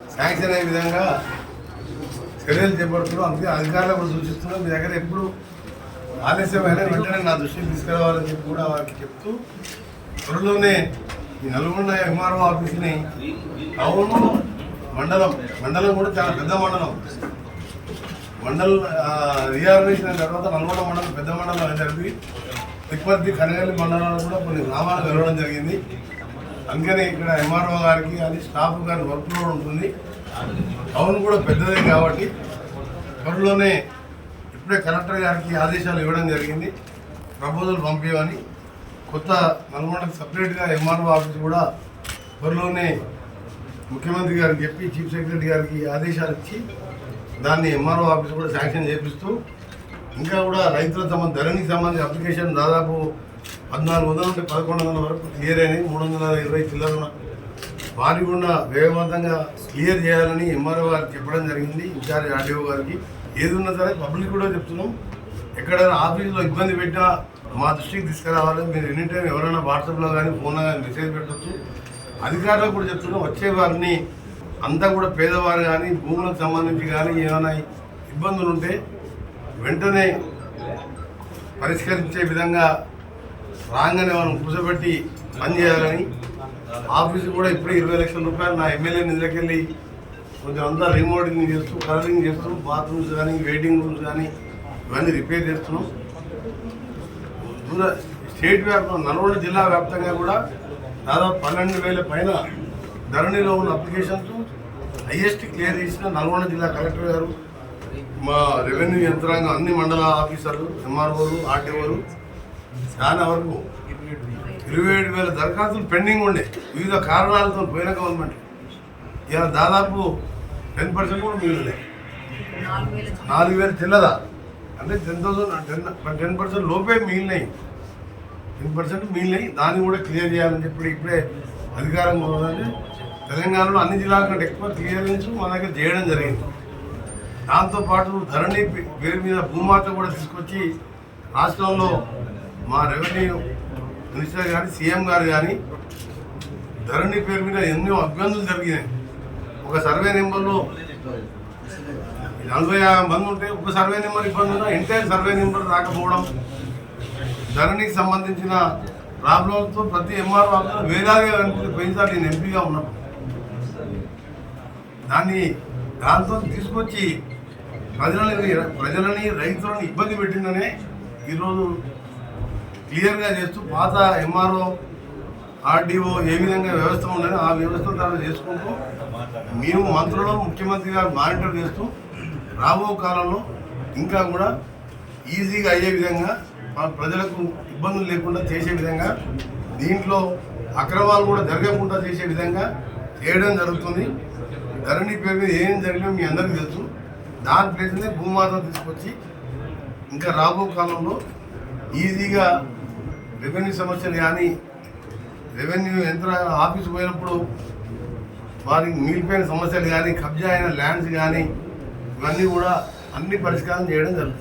Sanction అయ్యే విధంగా చర్యలు చేపడుతున్నాం అందుకే అధికారులు కూడా సూచిస్తున్నాం మీ దగ్గర ఎప్పుడు ఆలస్యమైన వెంటనే నా దృష్టికి తీసుకురావాలని చెప్పి కూడా వారికి చెప్తూ త్వరలోనే ఈ నల్గొండ ఎంఆర్ఓ ఆఫీస్ని టౌన్ మండలం మండలం కూడా చాలా పెద్ద మండలం. మండల్ రీఆర్గనైజేషన్ అయిన తర్వాత నల్గొండ మండలం పెద్ద మండలం అని జరిపి తిప్పర్తి కనగల్లి మండలాలు కూడా కొన్ని గ్రామాలు కలవడం జరిగింది. అందుకని ఇక్కడ ఎంఆర్ఓ గారికి అది స్టాఫ్ గారి వర్క్ లోడ్ ఉంటుంది. టౌన్ కూడా పెద్దదే కాబట్టి త్వరలోనే ఇప్పుడే కలెక్టర్ గారికి ఆదేశాలు ఇవ్వడం జరిగింది. ప్రపోజల్ పంపించమని కొత్త నల్గొండకు సపరేట్గా ఎంఆర్ఓ ఆఫీస్ కూడా త్వరలోనే ముఖ్యమంత్రి గారికి చెప్పి చీఫ్ సెక్రటరీ గారికి ఆదేశాలు ఇచ్చి దాన్ని ఎంఆర్ఓ ఆఫీస్ కూడా శాంక్షన్ చేపిస్తూ ఇంకా కూడా రైతుల సంబంధ ధరణికి సంబంధించిన అప్లికేషన్ దాదాపు పద్నాలుగు వందల నుండి పదకొండు వందల వరకు క్లియర్ అయినాయి మూడు వందల ఇరవై చిల్లర వారి కూడా వేగవంతంగా క్లియర్ చేయాలని ఎంఆర్ఓ గారికి చెప్పడం జరిగింది ఇన్ఛార్జ్ ఆర్డీఓ గారికి ఏది ఉన్నా సరే పబ్లిక్ కూడా చెప్తున్నాం ఎక్కడైనా ఆఫీసులో ఇబ్బంది పెట్టినా మా దృష్టికి తీసుకురావాలి మీరు ఎనీ టైం ఎవరైనా వాట్సాప్లో కానీ ఫోన్లో కానీ మెసేజ్ పెట్టచ్చు అధికారులకు కూడా చెప్తున్నాం వచ్చే వారిని అంతా కూడా పేదవారు కానీ భూములకు సంబంధించి కానీ ఏమైనా ఇబ్బందులు ఉంటే వెంటనే పరిష్కరించే విధంగా రాగానే మనం కూర్చోబెట్టి పనిచేయాలని ఆఫీసు కూడా ఇప్పుడే ఇరవై లక్షల రూపాయలు నా ఎమ్మెల్యే నిధులకెళ్ళి కొంచెం అంతా రిమోటింగ్ చేస్తూ కలరింగ్ చేస్తూ బాత్రూమ్స్ కానీ వెయిటింగ్ రూమ్స్ కానీ ఇవన్నీ రిపేర్ చేస్తున్నాం. దూర స్టేట్ వ్యాప్తంగా నల్గొండ జిల్లా వ్యాప్తంగా కూడా దాదాపు పన్నెండు వేల పైన ధరణిలో ఉన్న అప్లికేషన్స్ హైయెస్ట్ క్లియర్ చేసిన నల్గొండ జిల్లా కలెక్టర్ గారు మా రెవెన్యూ యంత్రాంగం అన్ని మండల ఆఫీసర్లు ఎంఆర్ఓలు ఆర్టీఓలు చాలా వరకు ఇరవై ఏడు వేల దరఖాస్తులు పెండింగ్ ఉండే. వివిధ కారణాలతో పోయిన గవర్నమెంట్ ఇలా దాదాపు టెన్ పర్సెంట్ కూడా మిగిలినాయి నాలుగు వేల వేలు చిల్లదా అంటే ten thousand ten ten percent లోపే మిగిలినాయి. Ten percent మిగిలినాయి. దాన్ని కూడా క్లియర్ చేయాలని చెప్పి ఇప్పుడే అధికారం ఉన్నదని తెలంగాణలో అన్ని జిల్లాల కంటే ఎక్కువ క్లియరెన్స్ మన దగ్గర చేయడం జరిగింది. దాంతోపాటు ధరణి పేరు మీద భూమాత కూడా తీసుకొచ్చి రాష్ట్రంలో మా రెవెన్యూ మినిస్టర్ కానీ సీఎం గారు కానీ ధరణి పేరు మీద ఎన్నో అభ్యర్థులు జరిగినాయి. ఒక సర్వే నెంబర్లో నలభై మంది ఉంటే ఒక సర్వే నెంబర్ ఇబ్బంది ఉన్నా ఎంటైర్ సర్వే నెంబర్ రాకపోవడం ధరణికి సంబంధించిన ప్రాబ్లంతో ప్రతి ఎంఆర్ ఆఫీసులో వేలాదిగా కనిపిస్తే పోయినసారి నేను ఎంపీగా ఉన్నప్పుడు. దాన్ని దాంతో తీసుకొచ్చి ప్రజలని ప్రజలని రైతులను ఇబ్బంది పెట్టిందనే ఈరోజు క్లియర్గా చేస్తూ పాత ఎంఆర్ఓ ఆర్డీఓ ఏ విధంగా వ్యవస్థ ఉండని ఆ వ్యవస్థను ద్వారా చేసుకుంటూ మేము మంత్రులు ముఖ్యమంత్రి గారు మానిటర్ చేస్తూ రాబో కాలంలో ఇంకా కూడా ఈజీగా అయ్యే విధంగా ప్రజలకు ఇబ్బందులు లేకుండా చేసే విధంగా దీంట్లో అక్రమాలు కూడా జరగకుండా చేసే విధంగా చేయడం జరుగుతుంది. ధరణి పేరు మీద ఏం జరిగినా మీ అందరికీ తెలుసు. దాని ప్లేస్నే భూమాత తీసుకొచ్చి ఇంకా రాబో కాలంలో ఈజీగా రెవెన్యూ సమస్యలు కానీ రెవెన్యూ యంత్ర ఆఫీస్ పోయినప్పుడు వారికి మిగిలిపోయిన సమస్యలు కానీ కబ్జా అయిన ల్యాండ్స్ కానీ ఇవన్నీ కూడా అన్ని పరిష్కారం చేయడం జరుగుతుంది.